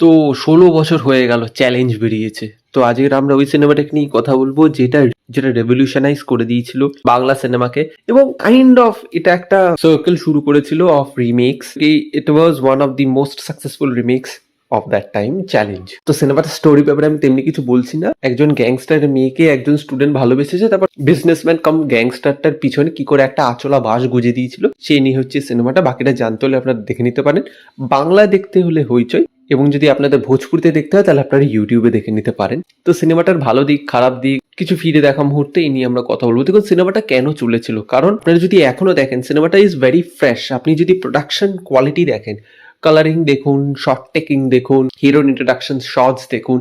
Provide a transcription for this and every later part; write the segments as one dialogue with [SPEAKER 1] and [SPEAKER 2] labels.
[SPEAKER 1] তো ষোলো বছর হয়ে গেল চ্যালেঞ্জ বেরিয়েছে। তো আজকের আমরা ওই সিনেমাটাকে নিয়ে কথা বলব, যেটা যেটা রেভলিউশনাইজ করে দিয়েছিল বাংলা সিনেমাকে এবং কাইন্ড অফ এটা একটা সার্কেল শুরু করেছিল of remakes it was one of the most successful remakes of that time challenge তো সিনেমাটার স্টোরি ব্যাপারে আমি তেমনি কিছু বলছি না। একজন গ্যাংস্টারের মেয়েকে একজন স্টুডেন্ট ভালোবেসেছে, তারপর বিজনেসম্যান কাম গ্যাংস্টারটার পিছনে কি করে একটা আচলা বাস গুজে দিয়েছিল, সেই নিয়ে হচ্ছে সিনেমাটা বাকিটা জানতে হলে আপনারা দেখে নিতে পারেন। বাংলা দেখতে হলে হইচই। এবং যদি আপনাদের ভোজপুরিতে দেখতে হয়, তাহলে আপনারা ইউটিউবে দেখে নিতে পারেন। তো সিনেমাটার ভালো দিক, খারাপ দিক, কিছু ফিরে দেখা মুহূর্তে, এই নিয়ে আমরা কথা বলব। দেখুন, সিনেমাটা কেন চলেছিল? কারণ আপনারা যদি এখনও দেখেন, সিনেমাটা ইজ ভেরি ফ্রেশ আপনি যদি প্রোডাকশন কোয়ালিটি দেখেন কালারিং দেখুন শর্ট টেকিং দেখুন হিরোর ইন্ট্রোডাকশন শর্টস দেখুন,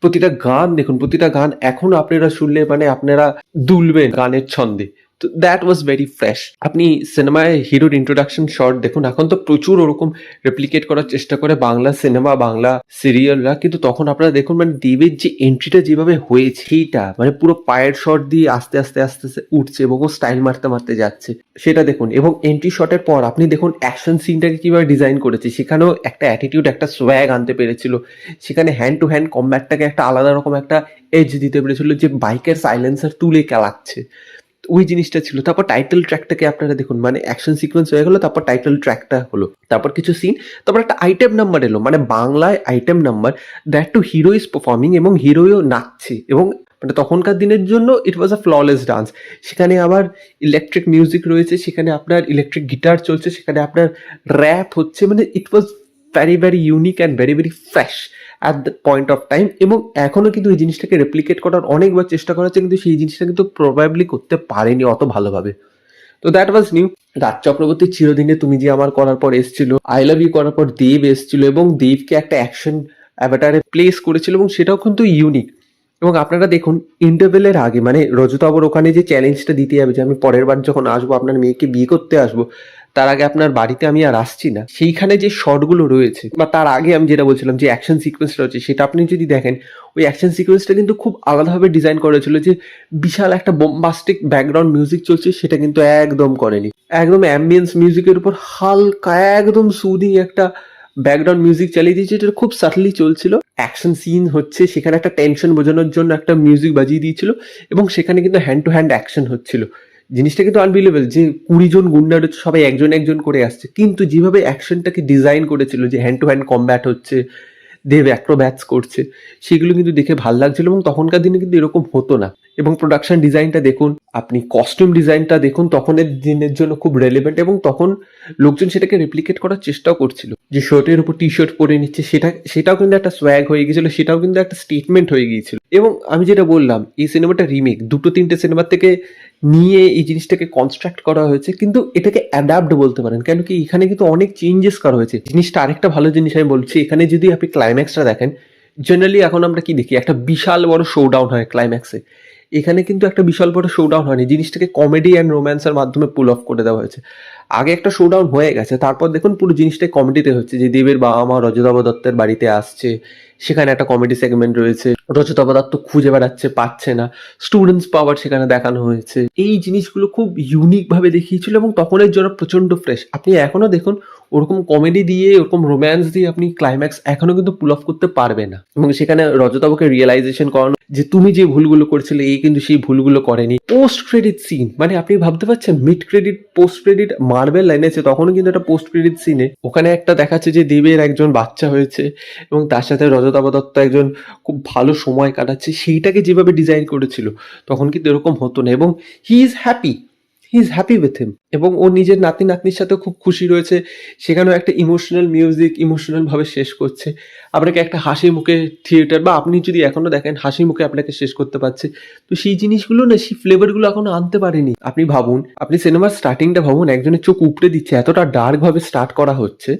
[SPEAKER 1] প্রতিটা গান দেখুন, প্রতিটা গান এখনও আপনারা শুনলে মানে আপনারা দুলবেন গানের ছন্দে। তো দ্যাট ওয়াজ ভেরি ফ্রেশ আপনি সিনেমায় হিরোর ইন্ট্রোডাকশন শর্ট দেখুন, এখন তো প্রচুর ওরকম রেপ্লিকেট করার চেষ্টা করে বাংলা সিনেমা বাংলা সিরিয়ালরা কিন্তু তখন আপনারা দেখুন মানে দেবের যে এন্ট্রিটা যেভাবে হয়েছে, সেইটা মানে পুরো পায়ের শট দিয়ে আস্তে আস্তে আস্তে আস্তে উঠছে এবং স্টাইল মারতে মারতে যাচ্ছে। সেটা দেখুন, এবং এন্ট্রি শটের পর আপনি দেখুন অ্যাকশন সিনটাকে কীভাবে ডিজাইন করেছে। সেখানেও একটা অ্যাটিটিউড একটা সোয়াগ আনতে পেরেছিল। সেখানে হ্যান্ড টু হ্যান্ড কম্ব্যাটটাকে একটা আলাদা রকম একটা এজ দিতে পেরেছিল, যে বাইকের সাইলেন্সার তুলে খেলাচ্ছে ওই জিনিসটা ছিল। তারপর টাইটেল ট্র্যাকটাকে আপনারা দেখুন মানে অ্যাকশন সিকোয়েন্স হয়ে গেলো, তারপর টাইটেল ট্র্যাকটা হলো। তারপর কিছু সিন তারপর একটা আইটেম নাম্বার এলো মানে বাংলায় item number that to hero is performing এবং হিরোইও নাচছে। এবং মানে তখনকার দিনের জন্য ইট ওয়াজ আ ফ্ললেস ডান্স সেখানে আবার ইলেকট্রিক মিউজিক রয়েছে, সেখানে আপনার ইলেকট্রিক গিটার চলছে, সেখানে আপনার র্যাপ হচ্ছে মানে it was very very unique and very very fresh at the point of time এবং এখনও কিন্তু এই জিনিসটাকে রেপ্লিকেট করার অনেকবার চেষ্টা করা হচ্ছে, কিন্তু সেই জিনিসটা কিন্তু প্রবাবলি করতে পারেনি অত ভালোভাবে। তো that was new Raj Chakraborty চিরদিনে তুমি যে আমার করার পর এসেছিল আই লাভ ইউ করার পর দেব এসেছিল এবং দেবকে একটা অ্যাকশন অ্যাভাটারে প্লেস করেছিল এবং সেটাও কিন্তু ইউনিক এবং আপনারা দেখুন ইন্টারভেলের আগে মানে রজতাবর ওখানে যে চ্যালেঞ্জটা দিতে যাবে যে আমি পরের বার যখন আসব, আপনার মেয়েকে বিয়ে করতে আসব তার আগে আপনার বাড়িতে আমি আর আসছি না। সেইখানে যে শর্টগুলো রয়েছে, বা তার আগে আমি যেটা বলছিলাম যে অ্যাকশন সিকোয়েন্সটা রয়েছে, সেটা আপনি যদি দেখেন, ওই অ্যাকশন সিকোয়েন্সটা কিন্তু খুব আলাদাভাবে ডিজাইন করা ছিল যে বিশাল একটা বোম্বাস্টিক ব্যাকগ্রাউন্ড মিউজিক চলছে, সেটা কিন্তু একদম করেনি। একদম অ্যাম্বিয়েন্স মিউজিকের উপর হালকা, একদম সুদিং একটা ব্যাকগ্রাউন্ড মিউজিক চালিয়ে দিয়েছে, যেটা খুব সাটলি চলছিল। অ্যাকশন সিন হচ্ছে, সেখানে একটা টেনশন বোঝানোর জন্য একটা মিউজিক বাজিয়ে দিয়েছিল, এবং সেখানে কিন্তু হ্যান্ড টু হ্যান্ড অ্যাকশন হচ্ছিল। জিনিসটা কিন্তু আনবিলিভেবল যে কুড়ি জন গুন্ডা হচ্ছে সবাই একজন একজন করে আসছে। কিন্তু যেভাবে অ্যাকশনটাকে ডিজাইন করেছিল, যে হ্যান্ড টু হ্যান্ড কম্ব্যাট হচ্ছে, দেব অ্যাক্রোব্যাটস করছে, সেগুলো কিন্তু দেখে ভালো লাগছিল এবং তখনকার দিনে কিন্তু এরকম হতো না। এবং প্রোডাকশন ডিজাইনটা দেখুন, আপনি কস্টিউম ডিজাইনটা দেখুন, তখনের দিনের জন্য খুব রেলেভেন্ট এবং তখন লোকজন সেটাকে রেপ্লিকেট করার চেষ্টাও করছিল। যে শার্টের উপর টি শার্ট পরে নিচ্ছে, সেটা, সেটাও কিন্তু একটা সোয়াগ হয়ে গিয়েছিল, সেটাও কিন্তু একটা স্টেটমেন্ট হয়ে গিয়েছিল। এবং আমি যেটা বললাম, এই সিনেমাটা রিমেক দুটো তিনটে সিনেমার থেকে নিয়ে এই জিনিসটাকে কনস্ট্রাক্ট করা হয়েছে, কিন্তু এটাকে অ্যাডাপ্ট বলতে পারেন কেন কি এখানে কিন্তু অনেক চেঞ্জেস করা হয়েছে। জিনিসটা আরেকটা ভালো জিনিস আমি বলছি, এখানে যদি আপনি ক্লাইম্যাক্সটা দেখেন জেনারেলি এখন আমরা কি দেখি, একটা বিশাল বড় শোডাউন হয় ক্লাইম্যাক্সে এখানে কিন্তু একটা বিশাল বড় শোডাউন হয়নি। জিনিসটাকে কমেডি অ্যান্ড রোম্যান্সের মাধ্যমে পুল অফ করে দেওয়া হয়েছে। আগে একটা শোডাউন হয়ে গেছে, তারপর দেখুন পুরো জিনিসটাই কমেডিতে হচ্ছে যে দেবের বাবা মা রজতাভ দত্তের বাড়িতে আসছে, সেখানে একটা কমেডি সেগমেন্ট রয়েছে। রজতাভ দত্ত খুঁজে বেড়াচ্ছে, পাচ্ছে না। স্টুডেন্টস পাওয়ার সেখানে দেখানো হয়েছে। এই জিনিসগুলো খুব ইউনিক ভাবে দেখিয়েছিল এবং তখনের জন্য প্রচণ্ড ফ্রেশ আপনি এখনও দেখুন ওরকম কমেডি দিয়ে, ওরকম রোম্যান্স দিয়ে আপনি ক্লাইম্যাক্স এখনও কিন্তু পুল অফ করতে পারবে না। এবং সেখানে রজতাবকে রিয়েলাইজেশন করানো, যে তুমি যে ভুলগুলো করেছিলে, এই কিন্তু সেই ভুলগুলো করেনি। পোস্ট ক্রেডিট সিন মানে আপনি ভাবতে পারছেন mid credit post credit Marvel line আছে তখনও কিন্তু একটা পোস্ট ক্রেডিট সিনে ওখানে একটা দেখাচ্ছে যে দেবের একজন বাচ্চা হয়েছে এবং তার সাথে রজতাব দত্ত একজন খুব ভালো সময় কাটাচ্ছে, সেইটাকে যেভাবে ডিজাইন করেছিল, তখন কিন্তু এরকম হতো না। এবং he is happy he is happy with him এবং ও নিজের নাতি নাতনির সাথেও খুব খুশি রয়েছে। সেখানেও একটা ইমোশনাল মিউজিক ইমোশনাল ভাবে শেষ করছে। আপনাকে একটা হাসি মুখে থিয়েটার বা আপনি যদি এখনও দেখেন, হাসি মুখে আপনাকে শেষ করতে পারছে। তো সেই জিনিসগুলো না, সেই ফ্লেভারগুলো এখনও আনতে পারেনি। আপনি ভাবুন, আপনি সিনেমার স্টার্টিংটা ভাবুন, একজনের চোখ উপড়ে দিচ্ছে, এতটা ডার্ক ভাবে স্টার্ট করা হচ্ছে।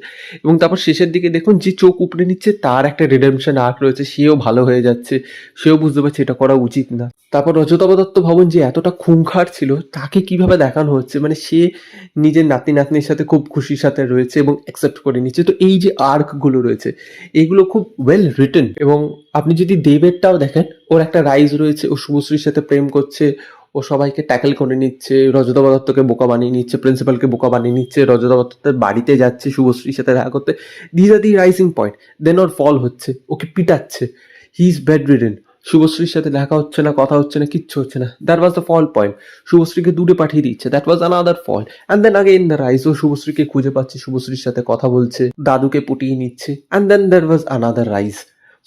[SPEAKER 1] এবং তারপর শেষের দিকে দেখুন, যে চোখ উপড়ে নিচ্ছে, তার একটা রিডেমশন আর্ক রয়েছে, সেও ভালো হয়ে যাচ্ছে, সেও বুঝতে পারছে এটা করা উচিত না। তারপর রজতাব দত্ত ভবন, যে এতটা খুংখার ছিল, তাকে কীভাবে দেখানো হচ্ছে? মানে সে নিজের নাতি নাতনির সাথে খুব খুশির সাথে রয়েছে এবং অ্যাকসেপ্ট করে নিচ্ছে। তো এই যে আর্কগুলো রয়েছে এইগুলো খুব ওয়েল রিটেন এবং আপনি যদি দেবেরটাও দেখেন, ওর একটা রাইজ রয়েছে, ও শুভশ্রীর সাথে প্রেম করছে, ও সবাইকে ট্যাকেল করে নিচ্ছে রজতাভ দত্তকে বোকা বানিয়ে নিচ্ছে প্রিন্সিপালকে বোকা বানিয়ে নিচ্ছে রজতাভ দত্তের বাড়িতে যাচ্ছে, শুভশ্রীর সাথে দেখা করতে। These are the rising point then or fall হচ্ছে, ওকে পিটাচ্ছে। হি ইজ বেড রিডেন শুভশ্রীর সাথে দেখা হচ্ছে না, কথা হচ্ছে না, কিচ্ছু হচ্ছে না। That was the fall point শুভশ্রীকে দূরে পাঠিয়ে দিচ্ছে। That was another fall and then আগে ইন দ্য রাইজ ও শুভশ্রীকে খুঁজে পাচ্ছে, শুভশ্রীর সাথে কথা বলছে, দাদুকে পুটিয়ে নিচ্ছে। And then that was another rise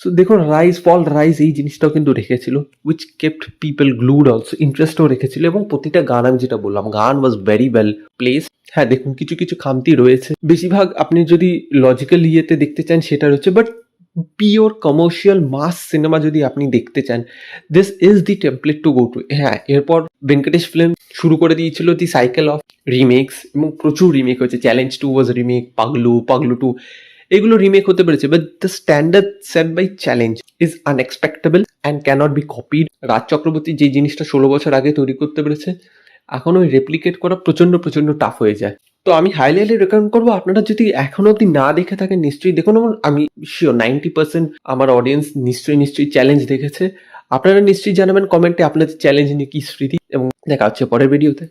[SPEAKER 1] so দেখুন রাইজ ফল রাইজ এই জিনিসটাও কিন্তু রেখেছিল which kept people glued also ইন্টারেস্টও রেখেছিল। এবং প্রতিটা গান আমি যেটা বললাম, গান ওয়াজ ভেরি ওয়েল প্লেস হ্যাঁ দেখুন, কিছু কিছু খামতি রয়েছে। বেশিরভাগ আপনি যদি লজিক্যাল ইয়েতে দেখতে চান, সেটা রয়েছে but pure commercial mass cinema যদি আপনি দেখতে চান this is the template to go to হ্যাঁ এরপর ভেঙ্কটেশ ফিল্ম শুরু করে দিয়েছিল দি সাইকেল অফ রিমেক্স এবং প্রচুর রিমেক হয়েছে। Challenge two was remake Paglu Paglu two এগুলো রিমেক হতে পেরেছে। But the standard set by Challenge is unexpectable and cannot be copied Raj Chakraborty যে জিনিসটা ষোলো বছর আগে তৈরি করতে পেরেছে, এখন ওই রেপ্লিকেট করা প্রচণ্ড প্রচণ্ড টাফ হয়ে যায়। তো আমি হাইলি হাইলি রেকমেন্ড করব। আপনারা যদি এখনও অব্দি না দেখে থাকেন, নিশ্চয়ই দেখুন আমি শিওর নাইনটি পার্সেন্ট আমার অডিয়েন্স নিশ্চয়ই নিশ্চয়ই চ্যালেঞ্জ দেখেছে। আপনারা নিশ্চয়ই জানাবেন কমেন্টে আপনাদের চ্যালেঞ্জ নিয়ে কি স্মৃতি এবং দেখা হচ্ছে পরের ভিডিওতে